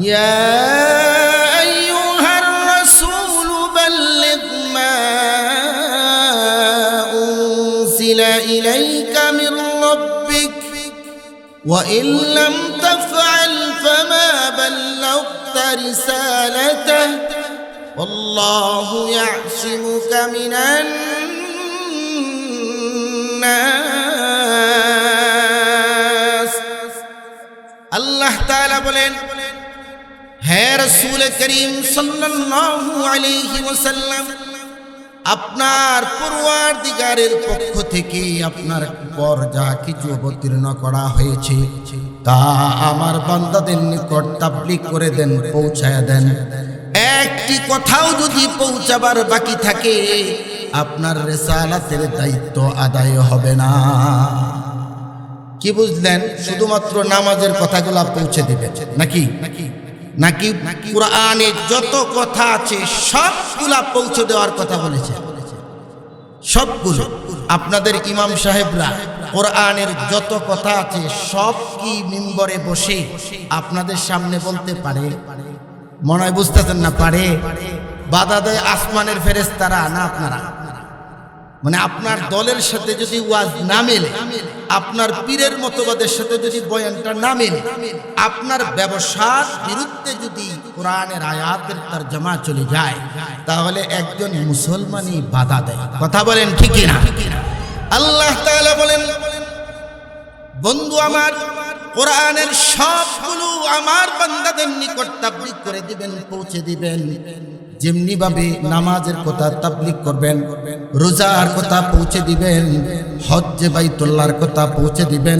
يا أيها الرسول بلغ ما أنزل إليك من ربك وإن لم تفعل فما بلغت رسالته والله يعصمك من الناس. الله تعالى بولين হে রাসূল করিম ওয়াসাল্লাম, আপনার পূর্বাধিকারের পক্ষ থেকে আপনার পর যা কিছু অবতীর্ণ করা হয়েছে, তা আমার বান্দাদের নিকট তাবলিগ করে দেন, পৌঁছায় দেন। একটি কথাও যদি পৌঁছাবার বাকি থাকে, আপনার রেসালাতের দায়িত্ব আদায় হবে না। কি বুঝলেন? শুধুমাত্র নামাজের কথাগুলো পৌঁছে দিবেন নাকি নাকি? কোরআনে যত কথা আছে সবগুলা পৌঁছে দেওয়ার কথা বলেছে? সবগুলো। আপনাদের ইমাম সাহেবরা কোরআনের যত কথা আছে সব কি মিম্বরে বসে আপনাদের সামনে বলতে পারে? মনে হয় বুঝতেছেন না, পারে? বাধা দেয় আসমানের ফেরেস্তারা না আপনারা? মানে আপনার দলের সাথে যদি ওয়াজ না মেলে, আপনার পীরের মতবাদের সাথে যদি বয়ানটা না মেলে, আপনার ব্যবসার বিরুদ্ধে যদি কোরআনের আয়াতের তার জমা চলে যায়, তাহলে একজন মুসলমানই বাধা দেয়। কথা বলেন ঠিকই না আল্লাহ তাআলা বলেন, বন্ধু আমার, কোরআনের সবগুলো আমার বান্দাদের নিকট তাবলিগ করে দিবেন, পৌঁছে দিবেন। যেমনি ভাবে নামাজের কথা তাবলিগ করবেন, রোজার কথা পৌঁছে দিবেন, হজ্জে বাইতুল্লাহর কথা পৌঁছে দিবেন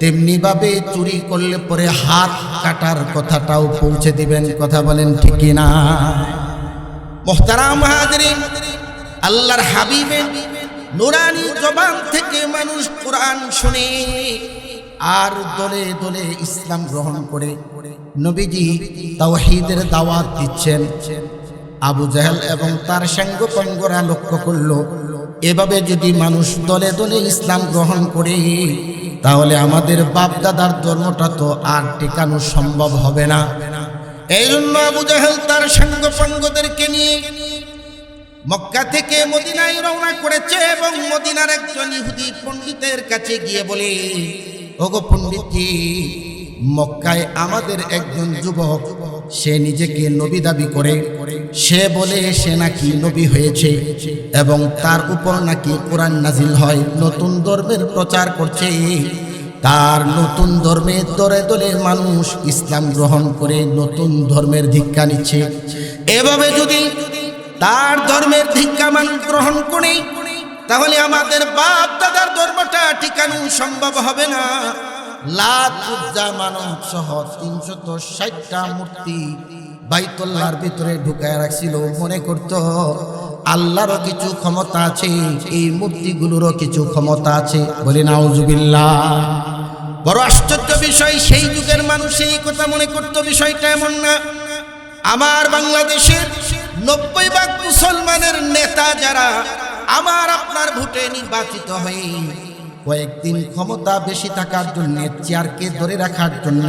তেমনি ভাবে চুরি করলে পরে হাত কাটার কথাটাও পৌঁছে দিবেন, কথা বলেন ঠিকই না মোহতারাম আল্লাহর হাবিবের নুরানি জবান থেকে মানুষ কোরআন শুনে আর দলে দলে ইসলাম গ্রহণ করে, নবীজি তাওহীদের দাওয়াত দিচ্ছেন। আবু জাহেল এবং তার সাঙ্গ লক্ষ্য করল, এভাবে যদি মানুষ দলে দলে ইসলাম গ্রহণ করে, তাহলে আমাদের বাপ দাদার ধর্মটা তো আর টেকানো সম্ভব হবে না। এই জন্য আবু জাহেল তার সাঙ্গ পঙ্গদেরকে নিয়ে মক্কা থেকে মদিনায় রওনা করেছে এবং মদিনার একজন ইহুদি পণ্ডিতের কাছে গিয়ে বলে, ওগো পণ্ডিতজি, মক্কায় আমাদের একজন যুবক সে নিজেকে নবী দাবি করে। সে বলে, সে নাকি নবী হয়েছে এবং তার উপর নাকি কোরআন নাজিল হয়। নতুন ধর্মের প্রচার করছে। তার নতুন ধর্মের দরে দলে মানুষ ইসলাম গ্রহণ করে নতুন ধর্মের ধিক্কা নিচ্ছে। এভাবে যদি তার ধর্মের ধিক্কা মানুষ গ্রহণ করে, তাহলে আমাদের বাপ দাদার ধর্মটা ঠিকানো সম্ভব হবে না। লাখ উজ্জা মানব সহ তিনশত ষাটটা মূর্তি ভিতরে ঢুকায় রাখছিল। মনে আল্লাহরও কিছু ক্ষমতা এই মূর্তিগুলোরও কিছু ক্ষমতা আছে। বলি আশ্চর্য বিষয়, সেই যুগের মানুষ এই কথা মনে করত, বিষয়টা এমন না। আমার বাংলাদেশের নব্বই ভাগ মুসলমানের নেতা যারা, আমার আপনার ভোটে নির্বাচিত হয়ে কয়েকদিন ক্ষমতা বেশি থাকার জন্য চেয়ারকে ধরে রাখার জন্য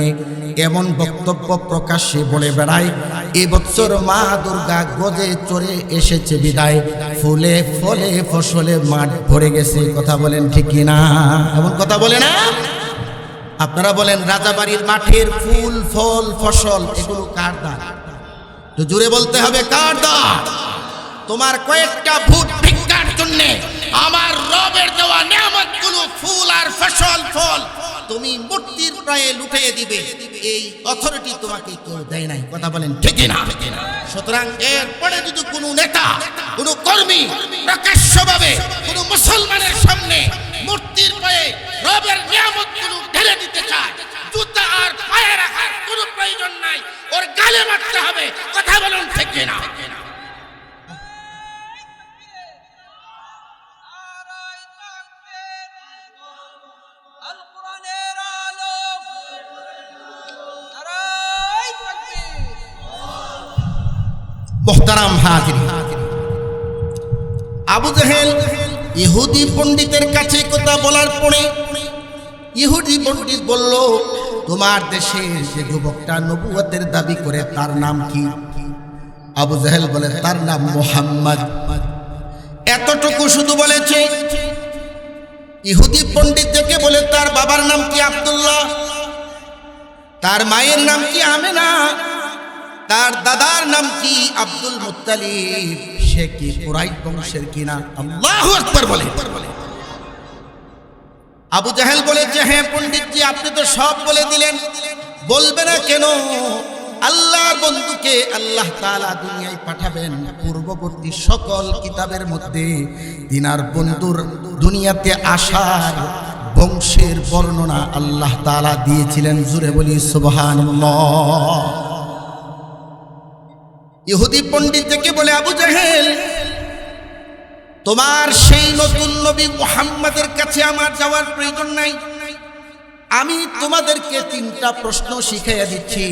এমন বক্তব্য প্রকাশ্যে বলে বেড়ায় এবছর মা দুর্গা গজে চড়ে এসেছে বিদায়। ফুলে ফলে ফসলে মাঠ ভরে গেছে। কথা বলেন ঠিক না? এমন কথা বলে না? আপনারা বলেন, রাজাবাড়ির মাঠের ফুল, ফল, ফসল, এগুলো কার দান? তো জুড়ে বলতে হবে, কার দান? তোমার কয়েকটা ভূত ভিক্ষার জন্য আমার ফসল, ফল তুমি মূর্তির প্রায় লুটিয়ে দিবে। এই অথরিটি তোমাকে কেউ দেয় নাই, কথা বলেন ঠিকই না সুতরাং এরপরে যদি কোনো নেতা, কোনো কর্মী প্রকাশ্যভাবে কোনো মুসলমানের সামনে মূর্তির পায়ে রবের নিয়ামত কোনো ঢেলে দিতে চায়, জুতা আর পায়ে রাখার কোনো প্রয়োজন নাই, ওর গালে মারতে হবে, কথা বলুন ঠিক না মোহতারাম হাজির। আবু জাহেল ইহুদি পণ্ডিতের কাছে কথা বলার পরে ইহুদি পণ্ডিত বলল, তোমার দেশে যে যুবকটা নবুয়তের দাবি করে তার নাম কি? আবু জাহেল বলে, তার নাম মোহাম্মদ। এতটুকু শুধু বলেছে, ইহুদি পণ্ডিত থেকে বলে, তার বাবার নাম কি আব্দুল্লাহ? তার মায়ের নাম কি আমেনা? তার দাদার নাম কি? Abdul Muttalib. সে কি কুরাইশ বংশের কিনা? আল্লাহ আকবার বলে। আবু জাহেল বলেছে হ্যাঁ পণ্ডিতজি আপনি তো সব বলে দিলেন। বলবে না কেন? আল্লাহর বন্ধুকে আল্লাহ তাআলা দুনিয়ায় পাঠাবেন। পূর্ববর্তী সকল কিতাবের মধ্যে তিনার বন্ধুর দুনিয়াতে আসার বংশের বর্ণনা আল্লাহ তাআলা দিয়েছিলেন। জুড়ে বলি, সুবহানাল্লাহ। ইহুদি পণ্ডিত থেকে বলে, আবু জাহেল, তোমার সেই নতুন নবী মুহাম্মাদের কাছে আমার যাওয়ার প্রয়োজন নাই। আমি তোমাদেরকে তিনটা প্রশ্ন শিখাইয়া দিচ্ছি।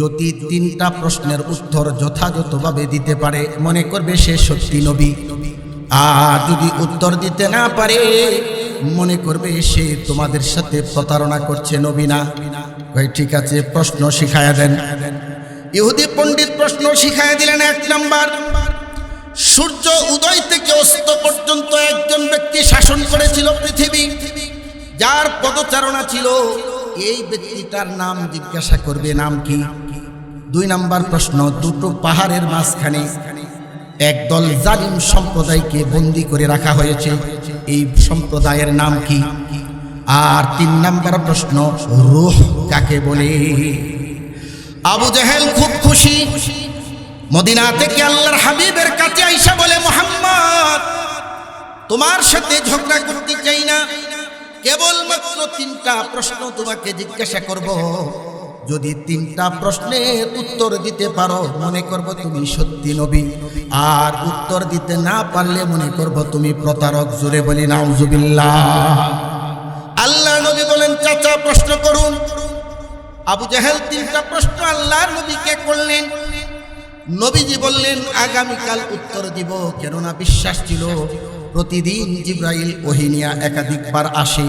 যদি তিনটা প্রশ্নের উত্তর যথাযথভাবে দিতে পারে, মনে করবে সে সত্যি নবী। আর যদি উত্তর দিতে না পারে, মনে করবে সে তোমাদের সাথে প্রতারণা করছে নবী না। ঠিক আছে, প্রশ্ন শিখাইয়া দেন। ইহুদি পণ্ডিত প্রশ্ন শিখাইয়া দিলেন এক নাম্বার, সূর্য উদয় থেকে অস্ত পর্যন্ত একজন ব্যক্তি শাসন করেছিল পৃথিবী, যার পদচারণা ছিল, এই ব্যক্তিটার নাম জিজ্ঞাসা করবে, নাম কি? দুই নাম্বার প্রশ্ন, দুটো পাহাড়ের মাঝখানে একদল জালিম সম্প্রদায়কে বন্দি করে রাখা হয়েছে, এই সম্প্রদায়ের নাম কি? আর তিন নাম্বার প্রশ্ন, রুহ কাকে বলে? আবু জাহেল খুব খুশি। মদিনা থেকে আল্লাহর হাবিবের কাছে আইসা বলে, মোহাম্মদ, তোমার সাথে ঝগড়া করতে চাই না। কেবলমাত্র তিনটা প্রশ্ন তোমাকে জিজ্ঞাসা করব। যদি তিনটা প্রশ্নের উত্তর দিতে পারো, মনে করব তুমি সত্যি নবী। আর উত্তর দিতে না পারলে মনে করব তুমি প্রতারক। জোরে বলি, নাউজুবিল্লাহ। আল্লাহ নবী বলেন, চাচা, প্রশ্ন করুন। আবু জাহেল তিনটা প্রশ্ন আল্লাহর নবীকে করলেন। নবীজি বললেন, আগামীকাল উত্তর দিব, কেননা বিশ্বাস ছিল প্রতিদিন জিব্রাইল ওহিনিয়া একাধিকবার আসে।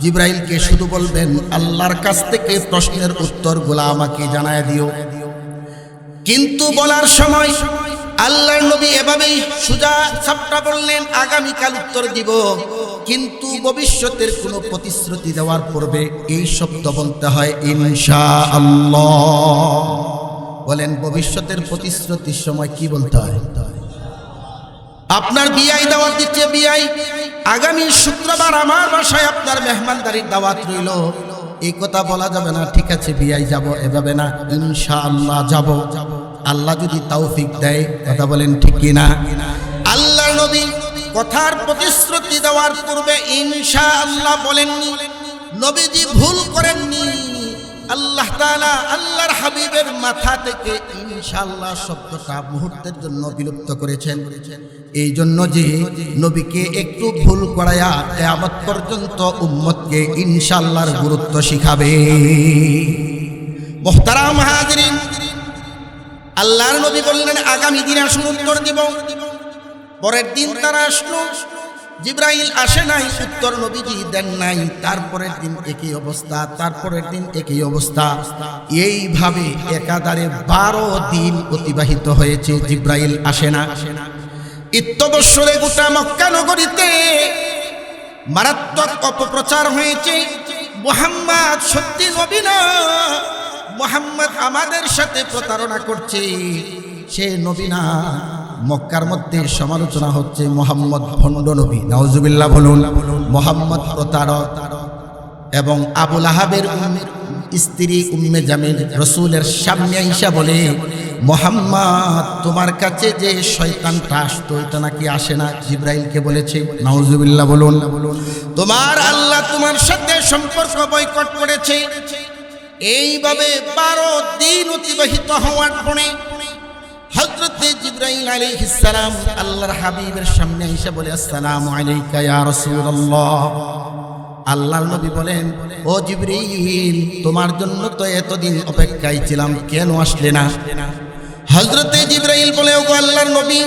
জিব্রাইলকে শুধু বলবেন, আল্লাহর কাছ থেকে প্রশ্নের উত্তরগুলা আমাকে জানায় দিও। কিন্তু বলার সময় আল্লাহর নবী এভাবেই সুজা সাপটা বললেন, আগামীকাল উত্তর দিব। কিন্তু ভবিষ্যতের কোনো প্রতিশ্রুতি দেওয়ার পূর্বে এই শব্দ বলতে হয় ইনশা আল্লাহ বলেন, ভবিষ্যতের প্রতিশ্রুতির সময় কি বলতে হয়? আপনার বিয়াই দাওয়াত দিচ্ছে বিয়াই আগামী শুক্রবার আমার বাসায় আপনার মেহমানদারির দাওয়াত রইল। এই কথা বলা যাবে না, ঠিক আছে বিয়াই যাব। এভাবে না ইনশা আল্লাহ যাব। আল্লাহ যদি তৌফিক দেয়, কথা বলেন ঠিক কি না আল্লাহ নবী কথার প্রতিশ্রুতি দেওয়ার পূর্বে ইনশা আল্লাহ বলেননি। নবীজি ভুল করেননি। আল্লাহ তাআলা আল্লাহর হাবিবের মাথা থেকে ইনশাআল্লাহ শব্দটা মুহূর্তের জন্য বিলুপ্ত করেছেন। এই জন্য যে নবীকে একটু ভুল করায়া কেয়ামত পর্যন্ত উম্মতকে ইনশাআল্লাহর গুরুত্ব শিখাবে। মোহতারাম হাজরিন আল্লাহর নবী বললেন, আগামী দিন আসুন, উত্তর দিব। পরের দিন তারা আসলো। জিব্রাইল আসে নাই, উত্তর নবীজি দেন নাই। তারপরের দিন একই অবস্থা, তারপরের দিন একই অবস্থা। এইভাবে একাধারে বারো দিন অতিবাহিত হয়েছে, জিব্রাইল আসে না। ইত্যবৎসরে গোটা মক্কা নগরীতে মারাত্মক অপপ্রচার হয়েছে। মোহাম্মদ সত্যি নবী না মোহাম্মদ আমাদের সাথে প্রতারণা করছে। সে নবী না, মক্কার মধ্যে সমালোচনা হচ্ছে মোহাম্মদ ভণ্ড নবী। নওজুবিল্লাহ বলুন, মোহাম্মদ প্রতারক এবং আবুল আহাবের স্ত্রী উম্মে জামিল রসুলের সামনে আইসা বলে, মোহাম্মদ, তোমার কাছে যে শয়তানটা আসতো, এটা নাকি আসে না? জিব্রাইলকে বলেছে, নাউজুবিল্লাহ বলুন, তোমার আল্লাহ তোমার সাথে সম্পর্ক বয়কট করেছে। এইভাবে বারো দিন অতিবাহিত হওয়ার পরে হজরতে হাবিবের সামনে বলে আল্লাহর নবী বলেন তোমার জন্য তো এতদিন অপেক্ষায় ছিলাম, কেন আসলে না? হজরতে জিব্রাইল বলে ও আল্লাহর নবী,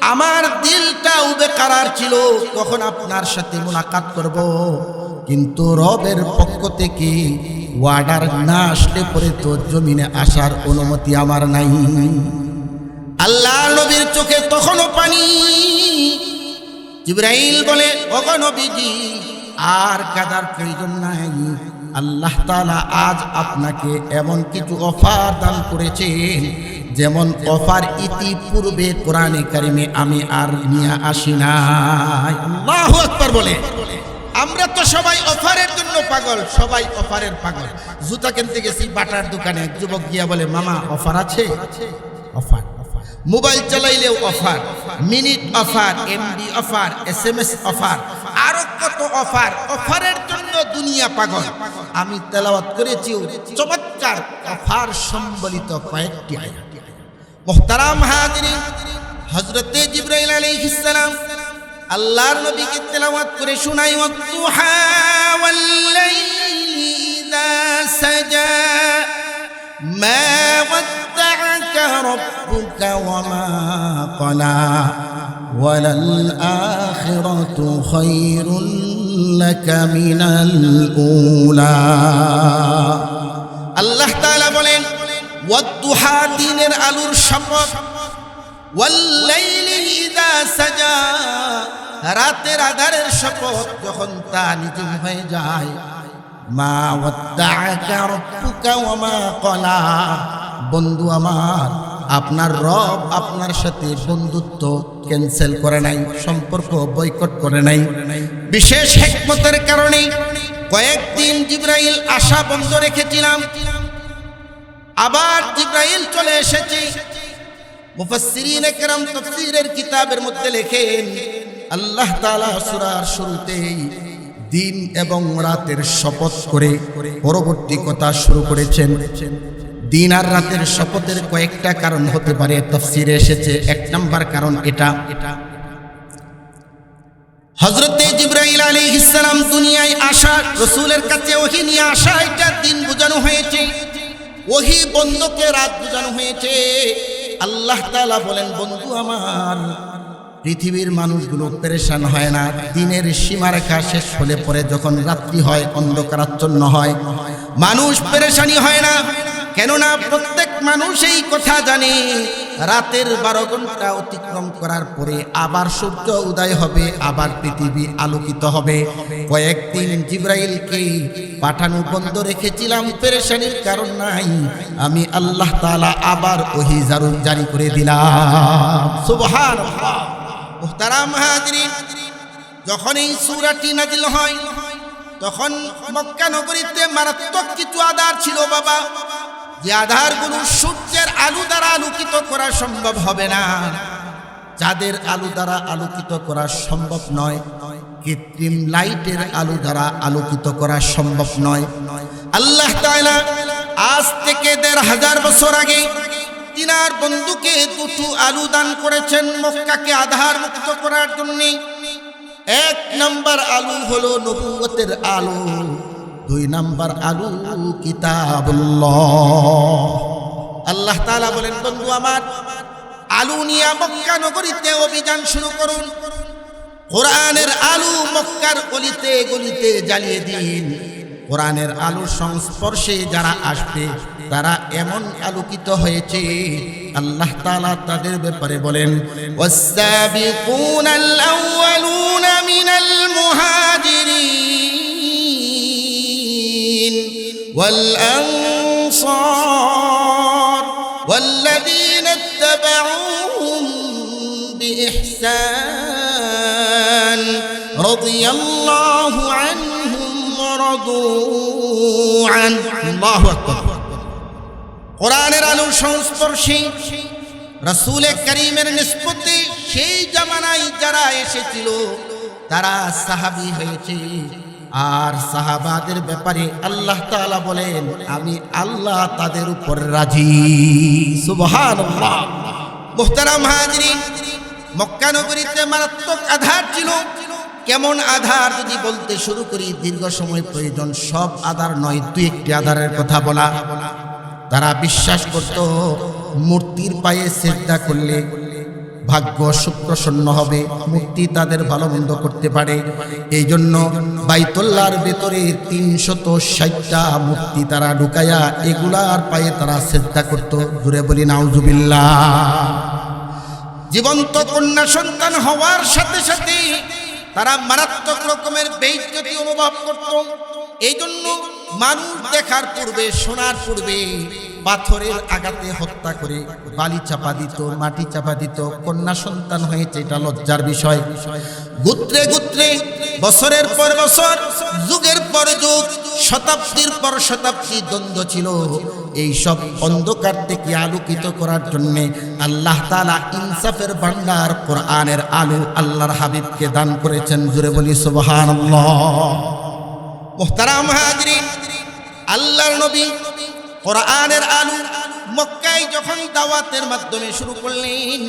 আমার দিলটা উবে কারার ছিল কখন আপনার সাথে মোলাকাত করব। কিন্তু রবের পক্ষ থেকে ওয়ার্ডার না আসলে পরে তো জমিনে আসার অনুমতি আমার নাই। আল্লাহ নবীর চোখে তখনও পানি। জিব্রাইল বলে, ওগো নবীজি, আর কাদার প্রয়োজন নাই। আল্লাহ তাআলা আজ আপনাকে এমন কিছু অফার দান করেছেন, যেমন অফার ইতিপূর্বে কোরআনে কারিমে আমি আর নিয়ে আসি আল্লাহু আকবার বলে। আমরা তো সবাই অফারের জন্য পাগল, সবাই অফারের পাগল। জুতা কিনতে গেছি, বাটার দোকানে। এক যুবক গিয়া বলে, মামা, অফার আছে? Offer mobile চালাইলেও offer. Minute offer MB offer S M S offer. আরও কত অফার? অফারের জন্য দুনিয়া পাগল। আমি তেলাওয়াত করেছি চমৎকার অফার সম্বলিত কয়েকটি আয়াত। মোহতারাম হাজিরিন হজরতে জিব্রাইল আলাইহিস সালাম আল্লাহর নবীকে তেলাওয়াত করে শোনাই ওয়াতুহা ওয়াল লাইলি ইযা সাজা মা ওয়াদ্দাআকা রাব্বুকা ওয়া মা ক্বালা وللآخرة خير لك من الأولى আল্লাহ তাআলা বলেন ওয়াদ্দুহা দিনের আলুর শপথ ওয়াল্লাইলি ইযা সাজা, রাতের আধারের শপথ যখন তা নিজম হয়ে যায়। মা মা ক্বালা। বন্ধু আমার, আপনার রব আপনার সাথে বন্ধুত্ব ক্যান্সেল করে নাই, সম্পর্ক বয়কট করে নাই। বিশেষ হেকমতের কারণে কয়েকদিন জিব্রাইল আশা বন্ধ রেখেছিলাম। আবার জিব্রাইল চলে এসেছে। মুফাসসিরিন একরাম তাফসীরের কিতাবের মধ্যে লেখেন, আল্লাহ তাআলা সূরার শুরুতেই দিন এবং রাতের শপথ করে পরবর্তী কথা শুরু করেছেন। দিন আর রাতের শপথের কয়েকটা কারণ হতে পারে, তফসিরে এসেছে এক নাম্বার কারণ এটা। হজরতে জিব্রাইল আলী ইসলাম দুনিয়ায় আসা, রসুলের কাছে ওহি নিয়ে আসা, এটা দিন বোঝানো হয়েছে। ওহি বন্ধকে রাত বোঝানো হয়েছে। আল্লাহ তালা বলেন, বন্ধু আমার, পৃথিবীর মানুষগুলো পেরেশান হয় না। দিনের সীমারেখা শেষ হলে পরে যখন রাত্রি হয়, অন্ধকারাচ্ছন্ন হয়। মানুষ পেরেশানি হয় না। কেননা প্রত্যেক মানুষ এই কথা জানে, রাতের বারো ঘণ্টা অতিক্রম করার পরে আবার সূর্য উদয় হবে, আবার পৃথিবী আলোকিত হবে। কয়েকদিন জিব্রাইলকে পাঠানো বন্ধ রেখেছিলাম, পেরেশানির কারণ নাই। আমি আল্লাহ তাআলা আবার ওহি জারু জারি করে দিলাম। হাজরিন যখন এই সূরাটি নাজিল হয়, তখন মক্কা নগরীতে মারাত্মক কিছু আধার ছিল বাবা। যে আধারগুলো সূর্যের আলু দ্বারা আলোকিত করা সম্ভব হবে না। যাদের আলু দ্বারা আলোকিত করা সম্ভব নয়, কৃত্রিম লাইটের আলু দ্বারা আলোকিত করা সম্ভব নয়। আল্লাহ আজ থেকে দেড় হাজার বছর আগে তিনার বন্ধুকে দুটো আলু দান করেছেন মক্কাকে আধার মুক্ত করার জন্য। এক নম্বর আলু হলো নবুয়তের আলু। দুই নাম্বার আলু কিতাবুল্লাহ। আল্লাহ তাআলা বলেন, বন্ধু আমার, আলু নিয়ে মক্কা নগরীতে অভিযান শুরু করুন। কোরআনের আলু মক্কার গলিতে গলিতে জ্বালিয়ে দিন। কোরআনের আলোর সংস্পর্শে যারা আসবে, তারা এমন আলোকিত হয়েছে। আল্লাহ তাআলা তাদের ব্যাপারে বলেন মিনাল মুহাজিরিন। ওয়াল আনসার والذين اتبعوهم بإحسان رضي الله عنهم ورضوا عنه الله أكبر কোরআনের আলোর সংস্পর্শে রসুলে করিমের নিষ্পত্তি সেই জামানায় যারা এসেছিল তারা সাহাবি হয়েছে আর সাহাবাদের ব্যাপারে আল্লাহ তাআলা বলেন, আমি আল্লাহ তাদের উপর রাজি। নগরীতে মারাত্মক আধার ছিল। কেমন আধার যদি বলতে শুরু করি, দীর্ঘ সময় প্রয়োজন, সব আধার নয়, দুই একটি আধারের কথা বলা। তারা বিশ্বাস করত, মূর্তির পায়ে শ্রদ্ধা করলে ভাগ্য সুপ্রসন্ন হবে, মুক্তি তাদের ভালো মন্দ করতে পারে। এই জন্য বাইতুল্লাহর ভেতরে তিনশত ষাটটা মুক্তি তারা ঢুকাইয়া এগুলার পায়ে তারা চেষ্টা করত। জুড়ে বলি, নাউজুবিল্লাহ। জীবন্ত কন্যা সন্তান হওয়ার সাথে সাথে তারা মারাত্মক রকমের বেইজ্জতি অনুভব করত। এই জন্য মানুষ দেখার পূর্বে, শোনার পূর্বে পাথরের আঘাতে হত্যা করে বালি চাপা দিত, মাটি চাপা দিত, কন্যা সন্তান হয়েছে, এটা লজ্জার বিষয়। গুত্রে গুত্রে, বছরের পর বছর, যুগের পর যুগ, শতাব্দীর পর শতাব্দী দ্বন্দ্ব ছিল। এই সব অন্ধকার থেকে আলোকিত করার জন্য আল্লাহ তালা ইনসাফের ভান্ডার কোরআনের আলো আল্লাহর হাবিবকে দান করেছেন। জুড়ে বলি সুবহান মোহতারাম হাজরিন, আল্লাহর নবী কোরআনের আলু মক্কায় যখন দাওয়াতের মাধ্যমে শুরু করলেন,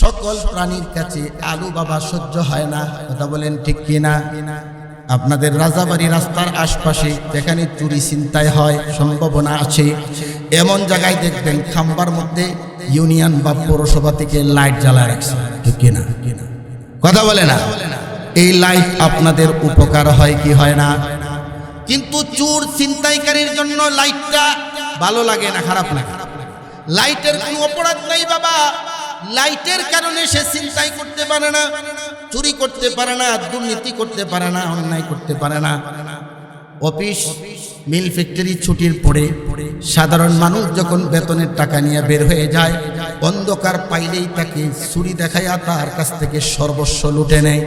সকল প্রাণীর কাছে আলু বাবা সহ্য হয় না। কথা বলেন ঠিক কিনা? আপনাদের রাজাবাড়ি রাস্তার আশপাশে যেখানে চুরি চিন্তায় হয়, সম্ভাবনা আছে। এমন জায়গায় দেখবেন খাম্বার মধ্যে ইউনিয়ন বা পৌরসভা থেকে লাইট জ্বালায় রাখছে। ঠিক কিনা? কথা বলে না? এই লাইট আপনাদের উপকার হয় কি হয় না? কিন্তু চোর ছিনতাইকারীর জন্য লাইটটা ভালো লাগে না, খারাপ লাগে। লাইটের কোনো অপরাধ নাই বাবা। লাইটের কারণে সে চিন্তাই করতে পারে না, চুরি করতে পারে না, দুর্নীতি করতে পারে না, অন্যায় করতে পারে না। অফিস, মিল ফ্যাক্টরি ছুটির পরে সাধারণ মানুষ যখন বেতনের টাকা নিয়ে বের হয়ে যায়, অন্ধকার পাইলেই তাকে ছুরি দেখাইয়া তার কাছ থেকে সর্বস্ব লুটে নেয়।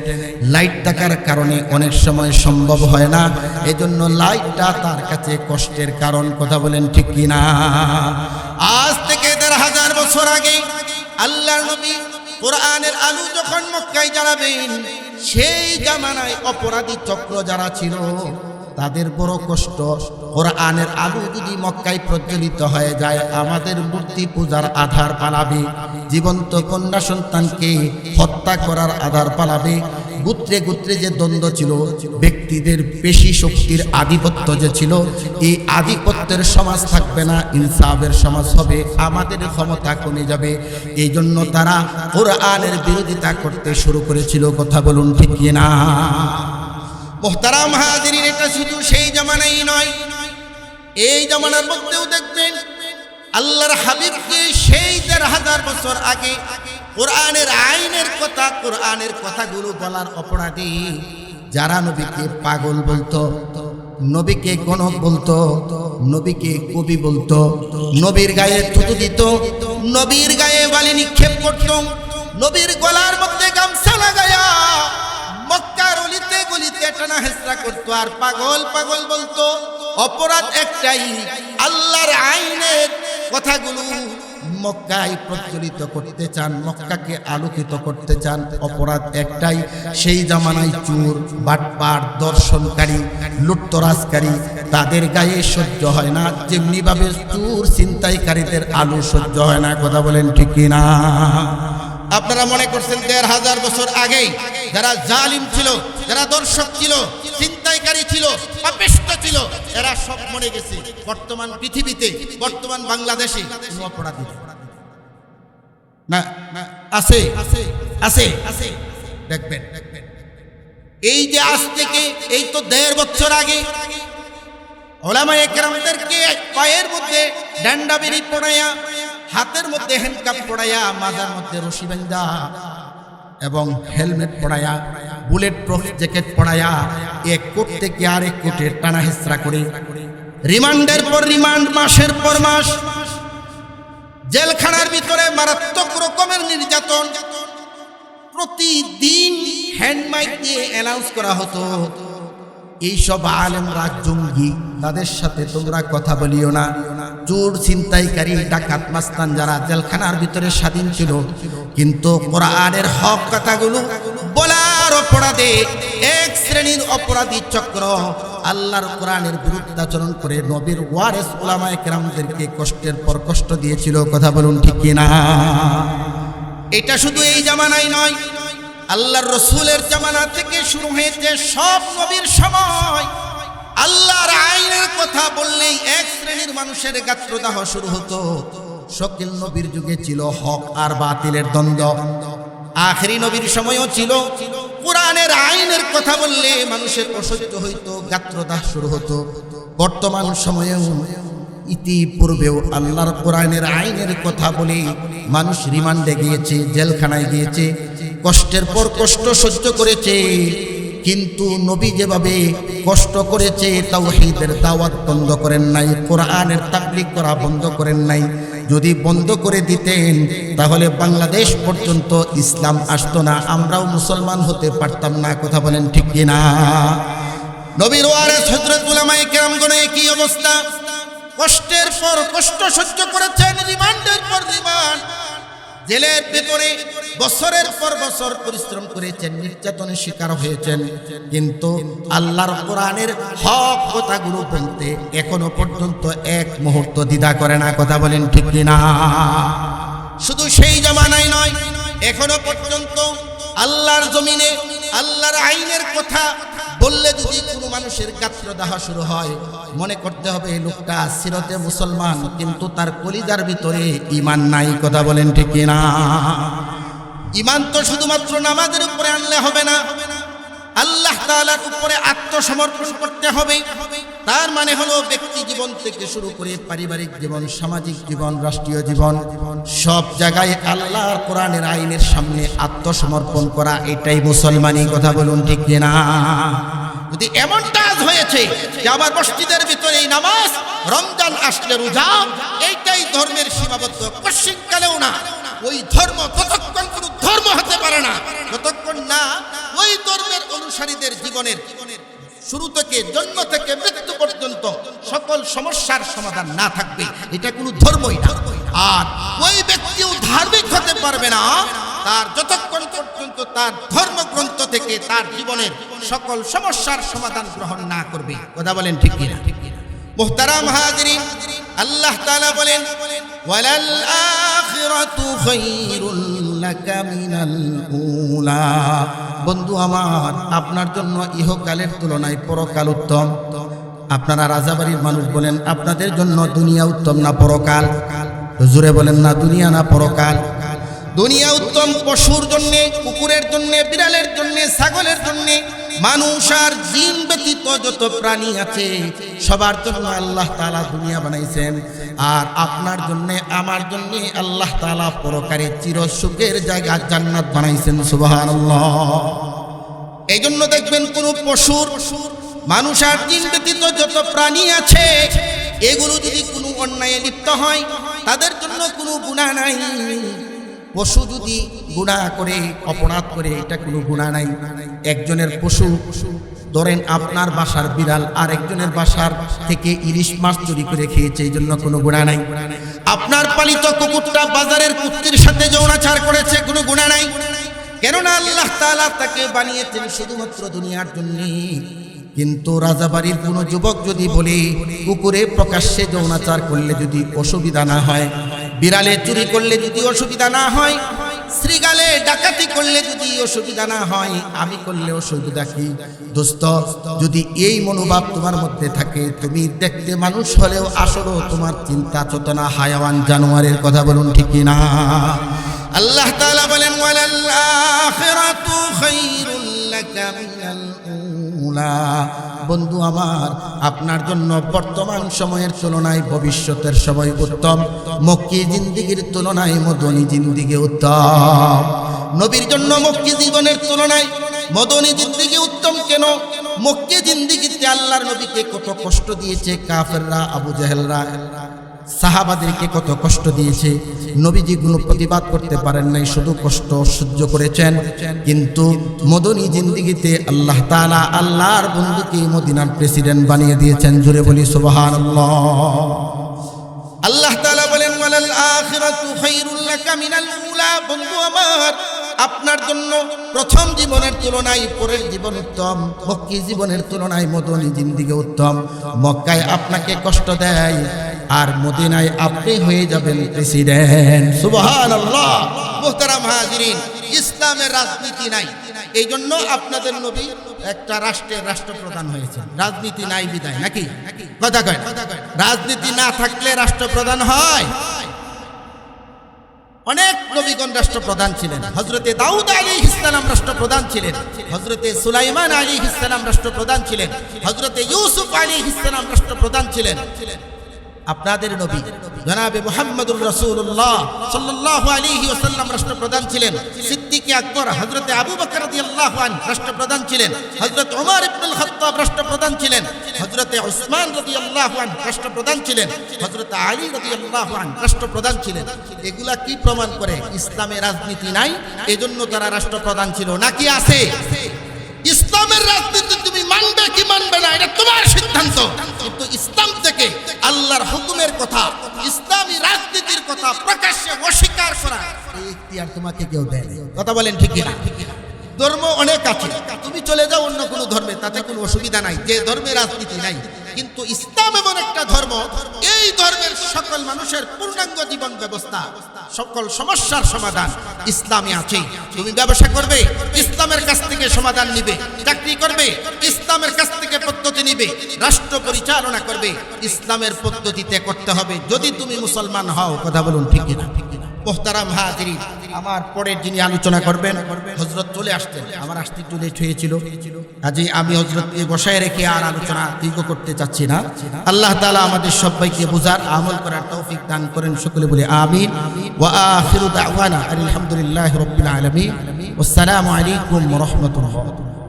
লাইট থাকার কারণে অনেক সময় সম্ভব হয় না। এজন্য লাইটটা তার কাছে কষ্টের কারণ, কথা বলেন ঠিক কিনা আজ থেকে দেড় হাজার বছর আগে আল্লাহর নবী কোরআনের আলু যখন মক্কায় জ্বালাবেন, সেই জামানায় অপরাধী চক্র যারা ছিল তাদের বড় কষ্ট। কোরআনের আলু যদি মক্কায় প্রজ্বলিত হয়ে যায়, আমাদের মূর্তি পূজার আধার পালাবে। জীবন্ত কন্যা সন্তানকে হত্যা করার আধার পালাবে। গুত্রে গুত্রে যে দ্বন্দ্ব ছিল, ব্যক্তিদের পেশি শক্তির আধিপত্য যে ছিল, এই আধিপত্যের সমাজ থাকবে না, ইনসাফের সমাজ হবে, আমাদের ক্ষমতা কমে যাবে। এই জন্য তারা কোরআনের বিরোধিতা করতে শুরু করেছিল। কথা বলুন ঠিক না মোহতারাম হাজিরিন, এটা শুধু সেই জামানাই নয়। এই জামানার মধ্যেও দেখবেন, আল্লাহর হাবিবকে সেই দেড় হাজার বছর আগে কোরআনের আইনের কথা, কোরআনের কথাগুলো বলার অপরাধী যারা নবীকে পাগল বলতো, নবীকে গণক বলতো, নবীকে কবি বলতো, নবীর গায়ে থুতু দিত, নবীর গায়ে বালি নিক্ষেপ করত, নবীর গলার মধ্যে গামছা লাগায়া অলিতে গলিতে টানা হেসরা করতো, আর পাগল পাগল বলতো, অপরাধ একটাই, আল্লাহর আইনের কথাগুলো মক্কায় প্রচলিত করতে চান, মক্কাকে আলোকিত করতে চান, অপরাধ একটাই। সেই জামানায় চোর বাটপার দর্শনকারী, লুটতরাজকারী, তাদের গায়ে সহ্য হয় না, যেমনিভাবে চোর ছিনতাইকারীদের আলো সহ্য হয় না, কথা বলেন ঠিক না আপনারা মনে করছেন দেড় হাজার বছর আগেই যারা জালিম ছিল, যারা দর্শক ছিল চিন্তাইকারী ছিল ছিল, এরা সব মরে গেছে। বর্তমান পৃথিবীতে, বর্তমান বাংলাদেশে অপরাধী না আছে আছে আছে আছে। দেখবেন দেখবেন। এই যে আজ থেকে, এই তো দেড় বছর আগে ওলামা একরামদেরকে পায়ের মধ্যে ডান্ডা বেরি পড়াইয়া হাতের মধ্যে হ্যান্ডকাপ পড়াইয়া মাথার মধ্যে রশি বান্ধা এবং হেলমেট পড়াইয়া বুলেট প্রুফ জ্যাকেট পড়াইয়া এক কোট থেকে আরেক কোটে টানা হেসরা করে। রিমান্ডের পর রিমান্ড মাসের পর মাস। জেলখানার ভিতরে মারাত্মক রকমের নির্যাতন। প্রতিদিন হ্যান্ড মাইক দিয়ে অ্যানাউন্স করা হতো। এইসব আলেমরা জঙ্গি, তাদের সাথে তোমরা কথা বলিও না। চোর, ছিনতাইকারী, ডাকাত, মাস্তান যারা জেলখানার ভিতরে স্বাধীন ছিল, কিন্তু কোরআনের হক কথাগুলো বলার অপরাধে এক শ্রেণির অপরাধী চক্র আল্লাহর কোরআনের বিরুদ্ধাচরণ করে নবীর ওয়ারেস ওলামায়ে কেরামদেরকে কষ্টের পর কষ্ট দিয়েছিল। কথা বলুন ঠিক কিনা? এটা শুধু এই জামানায় নয় আল্লাহর রসুলের জামানা থেকে শুরু হয়েছে সব নবীর সময়। আল্লাহর আইনের কথা বললেই এক শ্রেণির মানুষের গাত্রদাহ শুরু হতো। শকিল নবীর যুগে ছিল হক আর বাতিলের দ্বন্দ্ব। আখেরি নবীর সময়ও ছিল। কোরআনের আইনের কথা বললে মানুষের অসহ্য হইতো, গাত্রদাহ শুরু হতো। বর্তমান সময়েও ইতিপূর্বেও আল্লাহর কোরআনের আইনের কথা বলে মানুষ রিমান্ডে গিয়েছে, জেলখানায় গিয়েছে। কষ্টের পর কষ্ট সহ্য করেছে, কিন্তু নবী যেভাবে কষ্ট করেছে তাও তাওহীদের দাওয়াত বন্ধ করেন নাই, কোরআনের তাবলিগ করা বন্ধ করেন নাই। যদি বন্ধ করে দিতেন, তাহলে বাংলাদেশ পর্যন্ত ইসলাম আসতো না, আমরাও মুসলমান হতে পারতাম না, কথা বলেন ঠিক কিনা নবীর অবস্থা? কষ্টের পর কষ্ট সহ্য করেছেন, রিমান্ডের পর রিমান্ড। জেলের ভেতরে বছরের পর বছর পরিশ্রম করেছেন, নির্যাতনের শিকার হয়েছেন। কিন্তু আল্লাহর কোরআনের হক কথাগুলো বলতে এখনও পর্যন্ত এক মুহূর্ত দ্বিধা করে না। কথা বলেন ঠিক না? শুধু সেই জামানায় নয়, এখনও পর্যন্ত আল্লাহর জমিনে, আল্লাহর আইনের কথা বললে যদি কোনো মানুষের গাত্র দাহা শুরু হয়, মনে করতে হবে এই লোকটা সিরতে মুসলমান, কিন্তু তার কলিজার ভিতরে ইমান নাই, কথা বলেন ঠিক না ইমান তো শুধুমাত্র নামাজের উপরে আনলে হবে না। আল্লাহ তালার উপরে আত্মসমর্পণ করতে হবে। তার মানে হলো ব্যক্তি জীবন থেকে শুরু করে পারিবারিক জীবন, সামাজিক জীবন, রাষ্ট্রীয় জীবন, সব জায়গায় আল্লাহর কোরআনের আইনের সামনে আত্মসমর্পণ করা, এটাই মুসলমানি কথা বলুন ঠিক কিনা? যদি এমনটা আজ হয়েছে যে আমার মসজিদের ভিতরে এই নামাজ, রমজান আসলে রোজা, এইটাই ধর্মের সীমাবদ্ধ। পশ্চিমকালেও না, ওই ধর্ম ততক্ষণ কোনো ধর্ম হতে পারে না, যতক্ষণ না ওই ধর্মের অনুসারীদের জীবনের শুরু থেকে জন্ম থেকে মৃত্যু পর্যন্ত সকল সমস্যার সমাধান না থাকবে, এটা কোনো ধর্মই না। আর ওই ব্যক্তিও ধার্মিক হতে পারবে না তার যতক্ষণ পর্যন্ত তার ধর্মগ্রন্থ থেকে তার জীবনের সকল সমস্যার সমাধান গ্রহণ না করবে, কথা বলেন ঠিক কিনা? মুহতারাম হাজরিন, আল্লাহ তাআলা বলেন, ওয়ালাল আখিরাতু খায়রুল লাকা মিনাল উলা। বন্ধু আমার, আপনার জন্য ইহকালের তুলনায় পরকাল উত্তম। আপনারা রাজাবাড়ির মানুষ বলেন, আপনাদের জন্য দুনিয়া উত্তম না পরকাল? জুড়ে বলেন, না, দুনিয়া না পরকাল। দুনিয়া উত্তম পশুর জন্য, কুকুরের জন্য, বিড়ালের জন্য, ছাগলের জন্য, মানুষ আর জিন ব্যতীত যত প্রাণী আছে, সবার জন্য আল্লাহ তাআলা দুনিয়া বানাইছেন। আর আপনার জন্য, আমার জন্য আল্লাহ তাআলা পরকারে চির সুখের জায়গা জান্নাত বানাইছেন, সুবহানাল্লাহ। এই জন্য দেখবেন কোন পশুর, মানুষ আর জিন ব্যতীত যত প্রাণী আছে, এগুলো যদি কোনো অন্যায়ে লিপ্ত হয়, তাদের জন্য কোনো গুণা নাই। পশু যদি গুণা করে, অপরাধ করে, এটা কোনো গুণা নাই। একজনের পশু, ধরেন আপনার বাসার বিড়াল আর একজনের বাসার থেকে ইলিশ মাছ চুরি করে খেয়েছে, এই জন্য কোনো গুণা নাই। আপনার পালিত কুকুরটা বাজারের কুত্তির সাথে যৌনাচার করেছে, কোনো গুণা নাই। কেননা আল্লাহ তাআলা তাকে বানিয়েছেন শুধুমাত্র দুনিয়ার জন্য। কিন্তু রাজাবাড়ির কোনো যুবক যদি বলে, কুকুরে প্রকাশ্যে যৌনাচার করলে যদি অসুবিধা না হয় বিড়ালে চুরি করলে যদি অসুবিধা না হয়, শ্রীগালে ডাকাতি করলে যদি অসুবিধা না হয়, আমি করলে অসুবিধা কি? দোস্ত, যদি এই মনোভাব তোমার মধ্যে থাকে, তুমি দেখতে মানুষ হলেও আসলেও তোমার চিন্তা চেতনা হায়াওয়ান জানোয়ারের কথা বলুন ঠিকই না? আল্লাহ তাআলা বলেন ওয়ালাল বন্ধু আমার, আপনার জন্য বর্তমান সময়ের তুলনায় ভবিষ্যতের সময় উত্তম। মক্কি জিন্দিগির তুলনায় মদনী জিন্দিগি উত্তম। নবীর জন্য মক্কি জীবনের তুলনায় মদনী জিন্দিগি উত্তম কেন? মক্কি জিন্দিগিতে আল্লাহর নবীকে কত কষ্ট দিয়েছে কাফেররা, আবু জাহেলরা। সাহাবাদেরকে কত কষ্ট দিয়েছে। নবীজি কোনো প্রতিবাদ করতে পারেন নাই, শুধু কষ্ট সহ্য করেছেন। কিন্তু মদনী জিন্দিগিতে আল্লাহ তাআলা আল্লাহর বন্ধুকে মদিনার প্রেসিডেন্ট বানিয়ে দিয়েছেন জুড়ে বলি সুবহানাল্লাহ। আল্লাহ তাআলা বলেন বন্ধু আমার আপনার জন্য প্রথম জীবনের তুলনায় পরের জীবন উত্তম, মক্কি জীবনের তুলনায় মদনী জিন্দিগি উত্তম। মক্কায় আপনাকে কষ্ট দেয়, আর মদিনায় আপনি হয়ে যাবেন প্রেসিডেন্ট। সুবহানাল্লাহ। মুহতারাম হাজিরিন, ইসলামের রাজনীতি নাই। এই জন্য আপনাদের নবী একটা রাষ্ট্রের রাষ্ট্রপ্রধান হয়েছে রাজনীতি নাই বিদায়, নাকি? কথা কয়। রাজনীতি না থাকলে রাষ্ট্রপ্রধান হয়। অনেক নবীগণ রাষ্ট্রপ্রধান ছিলেন। হজরতে দাউদ আলী ইসলাম রাষ্ট্রপ্রধান ছিলেন। হজরতে সুলাইমান আলী ইসলাম রাষ্ট্রপ্রধান ছিলেন। হজরতে ইউসুফ আলী ইসলাম রাষ্ট্রপ্রধান ছিলেন। আপনাদের নবী, জনাবে মুহাম্মদুর রাসূলুল্লাহ সাল্লাল্লাহু আলাইহি ওয়াসাল্লাম রাষ্ট্রপ্রধান ছিলেন। সিদ্দিকে আকবর, হযরতে আবু বকর রাদিয়াল্লাহু আনহু রাষ্ট্রপ্রধান ছিলেন। হযরত ওমর ইবনুল খাত্তাব রাষ্ট্রপ্রধান ছিলেন। হযরতে উসমান রাদিয়াল্লাহু আনহু রাষ্ট্রপ্রধান ছিলেন। হযরত আলী রাদিয়াল্লাহু আনহু রাষ্ট্রপ্রধান ছিলেন। এগুলা কি প্রমাণ করে? ইসলামে রাজনীতি নাই, এজন্য তারা রাষ্ট্রপ্রধান ছিল, নাকি আছে? ইসলামের রাজনীতি মানবে কি মানবে না, এটা তোমার সিদ্ধান্ত। কিন্তু ইসলাম থেকে আল্লাহর হুকুমের কথা, ইসলামী রাজনীতির কথা প্রকাশ্যে অস্বীকার করা ইখতিয়ার তোমাকে কেউ দেয় কথা বলেন ঠিক না ধর্ম অনেক আছে, তুমি চলে যাও অন্য কোনো ধর্মে, তাতে কোনো অসুবিধা নাই, যে ধর্মে রাজনীতি নাই। কিন্তু ইসলাম এমন একটা ধর্ম, এই ধর্মের সকল মানুষের পূর্ণাঙ্গ জীবন ব্যবস্থা, সকল সমস্যার সমাধান ইসলামে আছে। তুমি ব্যবসা করবে, ইসলামের কাছ থেকে সমাধান নিবে, চাকরি করবে, ইসলামের কাছ থেকে পদ্ধতি নিবে, রাষ্ট্র পরিচালনা করবে, ইসলামের পদ্ধতিতে করতে হবে। যদি তুমি মুসলমান হও, কথা বলুন ঠিক না মোহতারাম হাজিরি আমার পরের যিনি আলোচনা করবেন হজরত চলে আসতেন। আমার আসতে একটু লেট হয়েছিল। কাজে আমি হজরতকে বসায় রেখে আর আলোচনা দীর্ঘ করতে চাচ্ছি না। আল্লাহ তালা আমাদের সবাইকে বোঝার, আমল করার তৌফিক দান করেন সকলে বলে আমিন। ওয়া রবিলাম আসসালামু আলহামদুলিল্লাহি রাব্বিল আলামিন। ওয়াসসালামু আলাইকুম রাহমাতুল্লাহ।